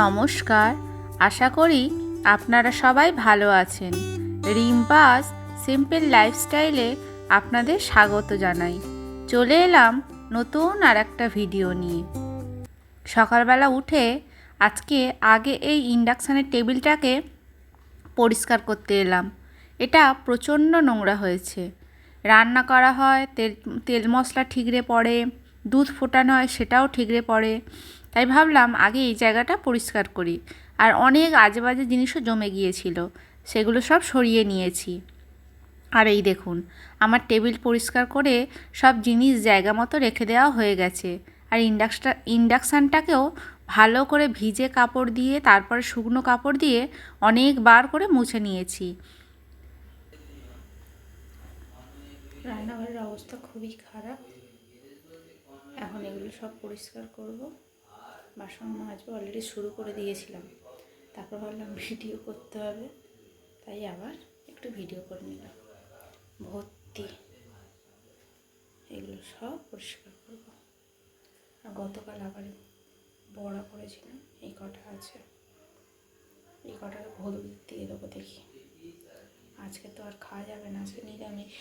নমস্কার। আশা করি আপনারা সবাই ভালো আছেন। রিম্পাস সিম্পল লাইফস্টাইলে আপনাদের স্বাগত জানাই। চলে এলাম নতুন আর একটা ভিডিও নিয়ে। সকালবেলা উঠে আজকে আগে এই ইন্ডাকশানের টেবিলটাকে পরিষ্কার করতে এলাম। এটা প্রচণ্ড নোংরা হয়েছে। রান্না করা হয়, তেল তেল মশলা ঠিকরে পড়ে, দুধ ফোটানো হয় সেটাও ঠিকরে পড়ে। তাই ভাবলাম আগে এই জায়গাটা পরিষ্কার করি। আর অনেক আজে বাজে জিনিসও জমে গিয়েছিল, সেগুলো সব সরিয়ে নিয়েছি। আর এই দেখুন, আমার টেবিল পরিষ্কার করে সব জিনিস জায়গা মতো রেখে দেওয়া হয়ে গেছে। আর ইন্ডাকশটা ইন্ডাকশানটাকেও ভালো করে ভিজে কাপড় দিয়ে, তারপরে শুকনো কাপড় দিয়ে অনেকবার করে মুছে নিয়েছি। রান্নাঘরের অবস্থা খুবই খারাপ। এখন এগুলো সব পরিষ্কার করব। বাসন মাজবো অলরেডি শুরু করে দিয়েছিলাম। তারপর ভাবলাম ভিডিও করতে হবে, তাই আবার একটু ভিডিও করে নিলাম। ভর্তি। এগুলো সব পরিষ্কার করব। আর গতকাল আবার বড়া করেছিলাম, এই কটা আছে। এই কটাকে হলুদ দিয়ে দেবো দেখি। আজকে তো আর খাওয়া যাবে না, আজকে নিরামিষ।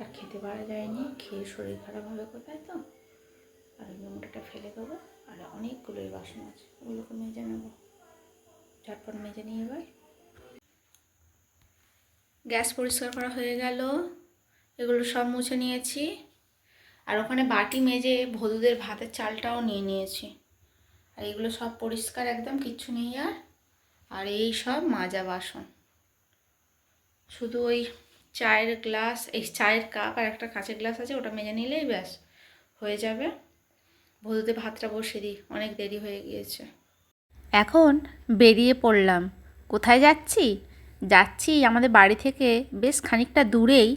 আর খেতে পারা যায়নি, খেয়ে শরীর খারাপ হবে কোথায় তো? আর মোটাটা ফেলে দেবো। আর অনেকগুলোই বাসন আছে, ওগুলোকে মেজে নেব। ঝটপট মেজে নিয়ে এবার। গ্যাস পরিষ্কার করা হয়ে গেল। এগুলো সব মুছে নিয়েছি। আর ওখানে বাটি মেজে ভদুদের ভাতের চালটাও নিয়ে নিয়েছি। আর এগুলো সব পরিষ্কার একদম, কিচ্ছু নেই আর। আর এই সব মাজা বাসন। শুধু ওই চায়ের গ্লাস, এই চায়ের কাপ আর একটা কাঁচের গ্লাস আছে, ওটা মেজে নিলেই ব্যাস, হয়ে যাবে। ভদুতে ভাতটা বসে দিই, অনেক দেরি হয়ে গিয়েছে। এখন বেরিয়ে পড়লাম। কোথায় যাচ্ছি? যাচ্ছি আমাদের বাড়ি থেকে বেশ খানিকটা দূরেই,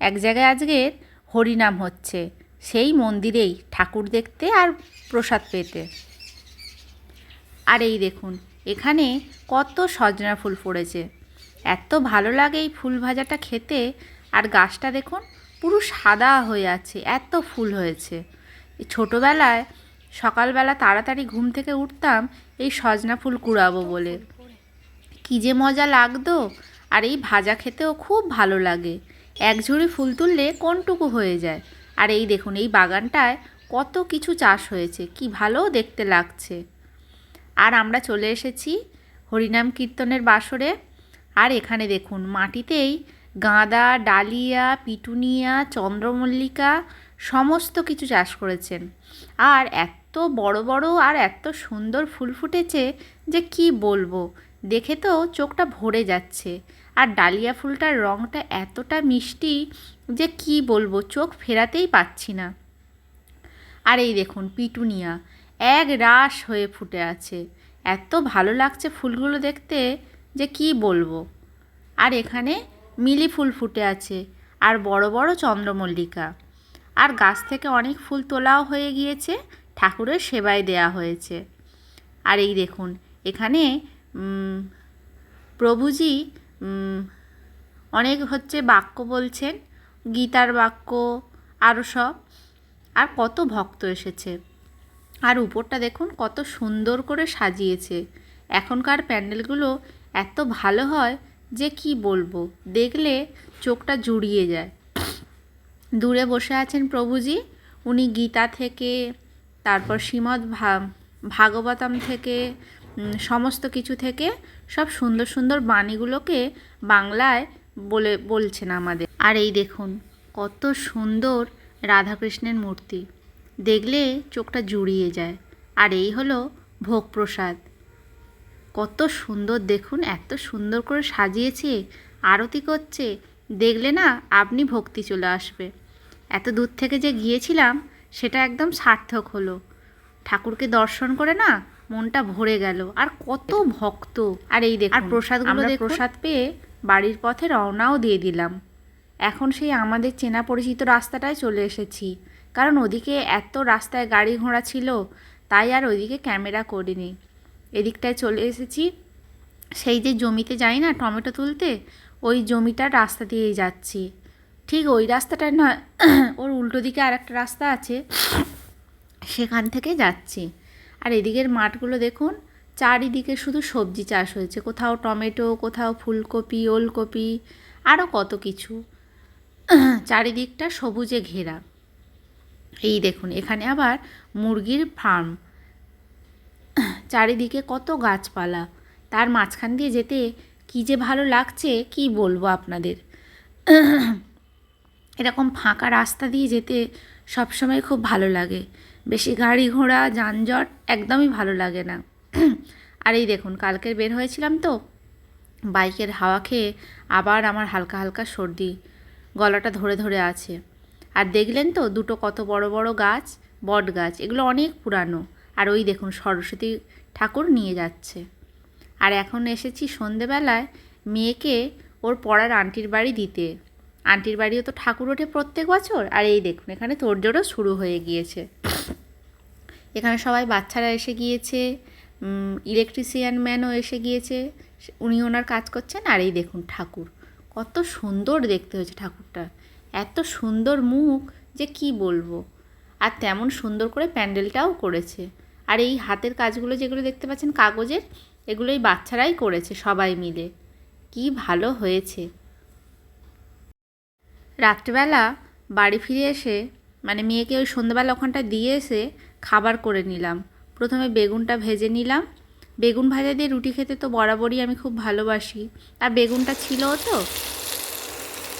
এক জায়গায় আজকের হরিনাম হচ্ছে। সেই মন্দিরেই ঠাকুর দেখতে আর প্রসাদ পেতে। আর এই দেখুন, এখানে কত সজনা ফুল পড়েছে এত ভালো লাগে এই ফুল ভাজাটা খেতে। আর গাছটা দেখুন, পুরো সাদা হয়ে আছে, এত ফুল হয়েছে। ছোটোবেলায় সকালবেলা তাড়াতাড়ি ঘুম থেকে উঠতাম এই সজনা ফুল কুড়াবো বলে। কী যে মজা লাগতো, আর এই ভাজা খেতেও খুব ভালো লাগে। এক ঝুড়ি ফুল তুললে কোনটুকু হয়ে যায়? আর এই দেখুন, এই বাগানটায় কত কিছু চাষ হয়েছে, কি ভালো দেখতে লাগছে। আর আমরা চলে এসেছি হরিনাম কীর্তনের বাসরে। আর এখানে দেখুন, মাটিতেই গাঁদা, ডালিয়া, পিটুনিয়া, চন্দ্রমল্লিকা সমস্ত কিছু চাষ করেছেন। আর এত বড় বড় আর এত সুন্দর ফুল ফুটেছে যে কি বলব? দেখে তো চোখটা ভরে যাচ্ছে। আর ডালিয়া ফুলটার রঙটা এতটা মিষ্টি যে কি বলব, চোখ ফেরাতেই পাচ্ছি না। আর এই দেখুন পিটুনিয়া, এক রাস হয়ে ফুটে আছে। এত ভালো লাগছে ফুলগুলো দেখতে যে কি বলব? আর এখানে মিলি ফুল ফুটে আছে। আর বড় বড় চন্দ্রমল্লিকা। আর গাছ থেকে অনেক ফুল তোলাও হয়ে গিয়েছে, ঠাকুরের সেবায় দেয়া হয়েছে। আর এই দেখুন, এখানে প্রভুজি অনেক হচ্ছে বাক্য বলছেন, গীতার বাক্য আরও সব। আর কত ভক্ত এসেছে। আর উপরটা দেখুন, কত সুন্দর করে সাজিয়েছে। এখনকার প্যান্ডেলগুলো এত ভালো হয় যে কি বলব, দেখলে চোখটা জুড়িয়ে যায়। দূরে বসে আছেন প্রভুজি। উনি গীতা থেকে, তারপর শ্রীমদ্ ভাগবতম থেকে সমস্ত কিছু থেকে সব সুন্দর সুন্দর বাণীগুলোকে বাংলায় বলে, বলছেন আমাদের। আর এই দেখুন, কত সুন্দর রাধাকৃষ্ণের মূর্তি। দেখলে চোখটা জুড়িয়ে যায়। আর এই হলো ভোগ প্রসাদ কত সুন্দর, দেখুন, এত সুন্দর করে সাজিয়েছে, আরতি করছে। দেখলে না, আপনি ভক্তি চলে আসবে। এত দূর থেকে যে গিয়েছিলাম সেটা একদম সার্থক হলো। ঠাকুরকে দর্শন করে না মনটা ভরে গেল। আর কত ভক্ত। আর এই দেখ আর প্রসাদগুলো প্রসাদ পেয়ে বাড়ির পথে রওনাও দিয়ে দিলাম। এখন সেই আমাদের চেনা পরিচিত রাস্তাটায় চলে এসেছি। কারণ ওদিকে এত রাস্তায় গাড়ি ঘোড়া ছিল তাই আর ওইদিকে ক্যামেরা করিনি। এদিকটায় চলে এসেছি। সেই যে জমিতে যাই না টমেটো তুলতে ওই জমিটার রাস্তা দিয়েই যাচ্ছি। ঠিক ওই রাস্তাটা না, ওর উল্টো দিকে আর একটা রাস্তা আছে, সেখান থেকে যাচ্ছি। আর এদিকের মাঠগুলো দেখুন, চারিদিকে শুধু সবজি চাষ হয়েছে। কোথাও টমেটো, কোথাও ফুলকপি, ওলকপি আরও কত কিছু। চারিদিকটা সবুজে ঘেরা। এই দেখুন, এখানে আবার মুরগির ফার্ম। চারিদিকে কত গাছপালা। তার মাঝখান দিয়ে যেতে কী যে ভালো লাগছে, কি বলব আপনাদের? এরকম ফাঁকা রাস্তা দিয়ে যেতে সবসময় খুব ভালো লাগে। বেশি গাড়ি ঘোড়া, যানজট একদমই ভালো লাগে না। আর এই দেখুন, কালকের বের হয়েছিলাম তো, বাইকের হাওয়া খেয়ে আবার আমার হালকা হালকা সর্দি, গলাটা ধরে ধরে আছে। আর দেখলেন তো, দুটো কত বড় বড় গাছ, বট গাছ, এগুলো অনেক পুরানো। আর ওই দেখুন, সরস্বতী ঠাকুর নিয়ে যাচ্ছে। আর এখন এসেছি সন্ধেবেলায় মেয়েকে ওর পড়ার আন্টির বাড়ি দিতে। আন্টির বাড়িও তো ঠাকুর ওঠে প্রত্যেক বছর। আর এই দেখুন, এখানে তোড়জোড়ও শুরু হয়ে গিয়েছে। এখানে সবাই বাচ্চারা এসে গিয়েছে ইলেকট্রিশিয়ান ম্যানও এসে গিয়েছে উনি ওনার কাজ করছেন, আর এই দেখুন ঠাকুর। কত সুন্দর দেখতে হয়েছে ঠাকুরটা। এত সুন্দর মুখ, যে কি বলব? আর তেমন সুন্দর করে প্যান্ডেলটাও করেছে। আর এই হাতের কাজগুলো যেগুলো দেখতে পাচ্ছেন, কাগজের এগুলো এই বাচ্চারাই করেছে সবাই মিলে। কি ভালো হয়েছে। রাত্রিবেলা বাড়ি ফিরে এসে মানে মেয়েকে ওই সন্ধ্যাবেলা ওখানটা দিয়ে এসে খাবার করে নিলাম। প্রথমে বেগুনটা ভেজে নিলাম। বেগুন ভাজা দিয়ে রুটি খেতে তো বরাবরই আমি খুব ভালোবাসি। আর বেগুনটা ছিল তো।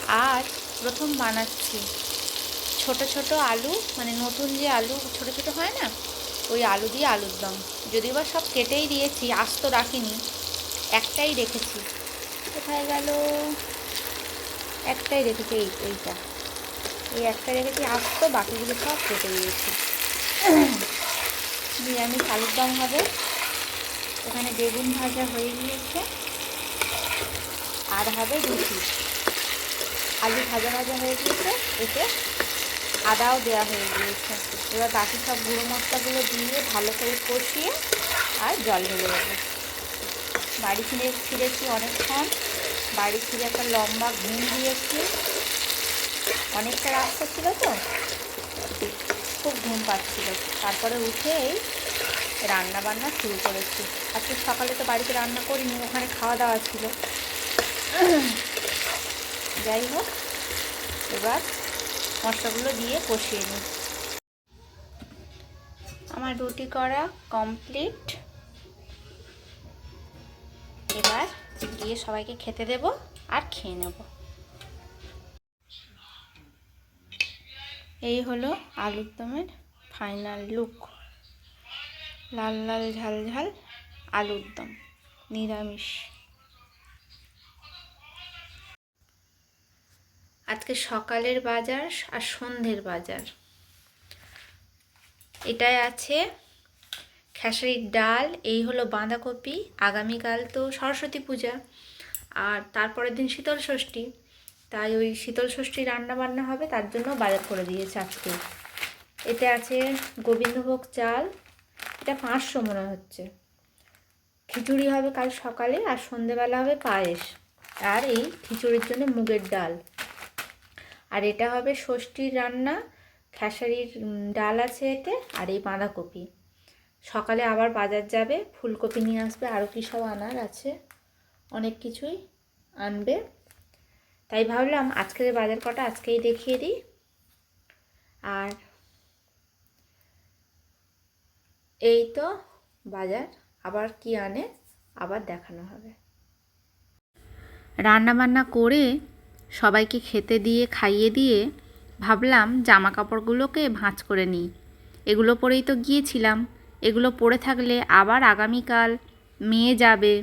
আজ প্রথম বানাচ্ছি। ছোট ছোট আলু মানে নতুন যে আলু, ছোট ছোট হয় না? ওই আলু দিয়ে আলুর দম। যদিও বা সব কেটেই দিয়েছি, আস্ত রাখিনি, একটাই রেখেছি। কোথায় গেল? একটাই রেখেছি, এই, এইটা। এই একটা রেখেছি আস্ত বাকিগুলো সব কেটে দিয়েছি নিরামিষ আলুর দম হবে। ওখানে বেগুন ভাজা হয়ে গিয়েছে। আর হবে রুটি। আলু ভাজা ভাজা হয়ে গিয়েছে, এতে আদাও দেওয়া হয়ে গিয়েছে। এবার বাকি সব গুঁড়ো মশলাগুলো দিয়ে ভালো করে কষিয়ে আর জল ঢেলে দেবো। বাড়ি ফিরে ফিরেছি অনেকক্ষণ। বাড়ি ফিরে একটা লম্বা ঘুম দিয়েছি। অনেকটা রাস্তা ছিল তো, খুব ঘুম পাচ্ছিল। তারপরে উঠেই রান্না বান্না শুরু করেছি। আজকে সকালে তো বাড়িতে রান্না করিনি, ওখানে খাওয়া দাওয়া ছিল। যাই হোক, এবার মশলাগুলো দিয়ে কষিয়ে নিই। আমার রুটি করা কমপ্লিট। এবার গিয়ে সবাইকে খেতে দেব আর খেয়ে নেব। এই হলো আলুর দমের ফাইনাল লুক লাল লাল ঝাল ঝাল আলুর দম, নিরামিষ। আজকে সকালের বাজার আর সন্ধ্যের বাজার। এটাই আছে খেসারির ডাল, এই হলো বাঁধাকপি, আগামীকাল তো সরস্বতী পূজা। আর তারপরের দিন শীতল ষষ্ঠী। তাই ওই শীতল ষষ্ঠী রান্না বান্না হবে, তার জন্য বাজার করে দিয়েছে আজকে। এতে আছে গোবিন্দভোগ চাল, এটা পাঁচশো মনে হচ্ছে। খিচুড়ি হবে কাল সকালে, আর সন্ধেবেলা হবে পায়েস। আর এই খিচুড়ির জন্য মুগের ডাল। আর এটা হবে ষষ্ঠীর রান্না, খেসারির ডাল আছে এতে, আর এই বাঁধাকপি। সকালে আবার বাজার যাবে, ফুলকপি নিয়ে আসবে আরও কী সব আনার আছে, অনেক কিছুই আনবে। তাই ভাবলাম আজকের বাজার কটা আজকেই দেখিয়ে দিই। আর এই তো বাজার, আবার কি আনে, আবার দেখানো হবে। রান্না বান্না করে সবাইকে খেতে দিয়ে, খাইয়ে দিয়ে ভাবলাম জামা কাপড়গুলোকে ভাঁজ করে নিই। এগুলো পরেই তো গিয়েছিলাম। এগুলো পরে থাকলে আবার আগামীকাল মেয়ে যাবে।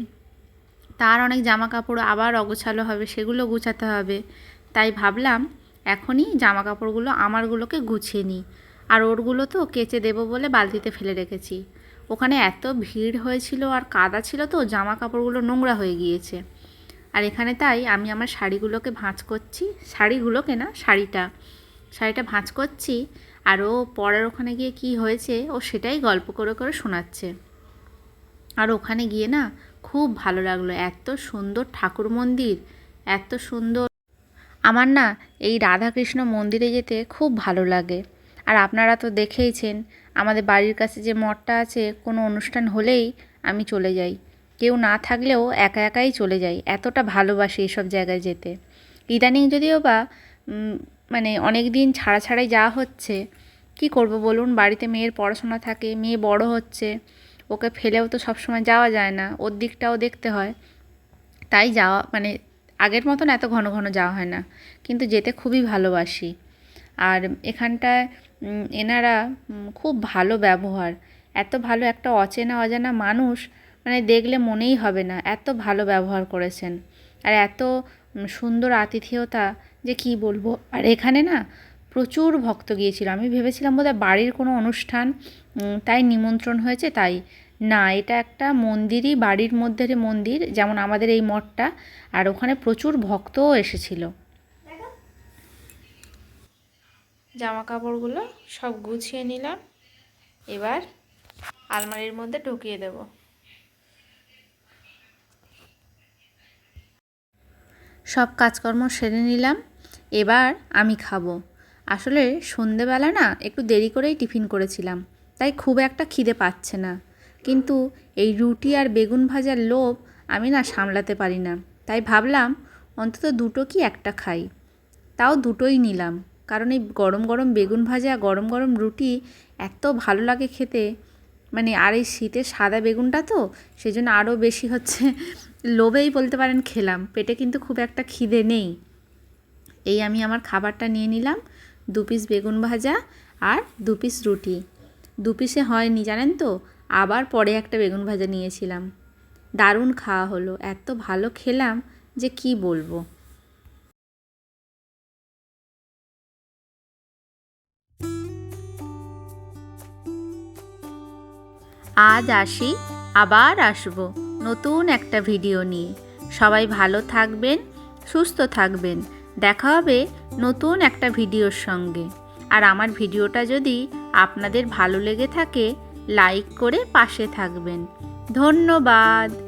তার অনেক জামা কাপড় আবার অগোছালো হবে, সেগুলো গুছাতে হবে। তাই ভাবলাম এখনই জামা কাপড়গুলো আমারগুলোকে গুছিয়ে নিই। আর ওরগুলো তো কেচে দেবো বলে বালতিতে ফেলে রেখেছি। ওখানে এত ভিড় হয়েছিল আর কাদা ছিল তো জামা কাপড়গুলো নোংরা হয়ে গিয়েছে। আর এখানে তাই আমি আমার শাড়িগুলোকে ভাঁজ করছি। শাড়িগুলোকে না, শাড়িটা। শাড়িটা ভাঁজ করছি আর ও পরের ওখানে গিয়ে কি হয়েছে, ও সেটাই গল্প করে করে শোনাচ্ছে। আর ওখানে গিয়ে না খুব ভালো লাগল, এত সুন্দর ঠাকুর মন্দির, এত সুন্দর। আমার না এই রাধাকৃষ্ণ মন্দিরে যেতে খুব ভালো লাগে। আর আপনারা তো দেখেইছেন, আমাদের বাড়ির কাছে যে মঠটা আছে, কোনো অনুষ্ঠান হলেই আমি চলে যাই। কেউ না থাকলেও একা একাই চলে যাই, এতটা ভালোবাসি এসব জায়গায় যেতে। ইদানিং যদিও বা মানে অনেক দিন ছাড়া ছাড়াই যাওয়া হচ্ছে। কি করব বলুন? বাড়িতে মেয়ের পড়াশোনা থাকে, মেয়ে বড় হচ্ছে, ওকে ফেলেও তো সবসময় যাওয়া যায় না, ওর দিকটাও দেখতে হয়। তাই যাওয়া মানে আগের মতন এত ঘন ঘন যাওয়া হয় না, কিন্তু যেতে খুবই ভালোবাসি। আর এখানটায় এনারা খুব ভালো ব্যবহার। এত ভালো একটা অচেনা অজানা মানুষ মানে দেখলে মনেই হবে না, এত ভালো ব্যবহার করেছেন। আর এত সুন্দর আতিথেয়তা যে কি বলব? আর এখানে না প্রচুর ভক্ত গিয়েছিল। আমি ভেবেছিলাম বোধহয় বাড়ির কোনো অনুষ্ঠান তাই নিমন্ত্রণ হয়েছে তাই না। এটা একটা মন্দিরই বাড়ির মধ্যে মন্দির যেমন আমাদের এই মঠটা আর ওখানে প্রচুর ভক্তও এসেছিল। জামা কাপড়গুলো সব গুছিয়ে নিলাম। এবার আলমারির মধ্যে ঢুকিয়ে দেব। সব কাজকর্ম সেরে নিলাম। এবার আমি খাব। আসলে সন্ধেবেলা না একটু দেরি করেই টিফিন করেছিলাম, তাই খুব একটা খিদে পাচ্ছে না। কিন্তু এই রুটি আর বেগুন ভাজার লোভ আমি না সামলাতে পারি না, তাই ভাবলাম অন্তত দুটো কি একটা খাই। তাও দুটোই নিলাম, কারণ এই গরম গরম বেগুন ভাজা, গরম গরম রুটি এত ভালো লাগে খেতে। মানে আর এই শীতের সাদা বেগুনটা তো সেই জন্য আরও বেশি হচ্ছে, লোভেই বলতে পারেন খেলাম, পেটে কিন্তু খুব একটা খিদে নেই। এই আমি আমার খাবারটা নিয়ে নিলাম, দু পিস বেগুন ভাজা আর দু পিস রুটি। দু পিসে হয়নি, জানেন তো? আবার পরে একটা বেগুন ভাজা নিয়েছিলাম। দারুণ খাওয়া হলো, এত ভালো খেলাম যে কি বলব। আজ আসি, আবার আসব নতুন একটা ভিডিও নিয়ে। সবাই ভালো থাকবেন, সুস্থ থাকবেন। দেখা হবে নতুন একটা ভিডিওর সঙ্গে। আর আমার ভিডিওটা যদি আপনাদের ভালো লেগে থাকে, লাইক করে পাশে থাকবেন। ধন্যবাদ।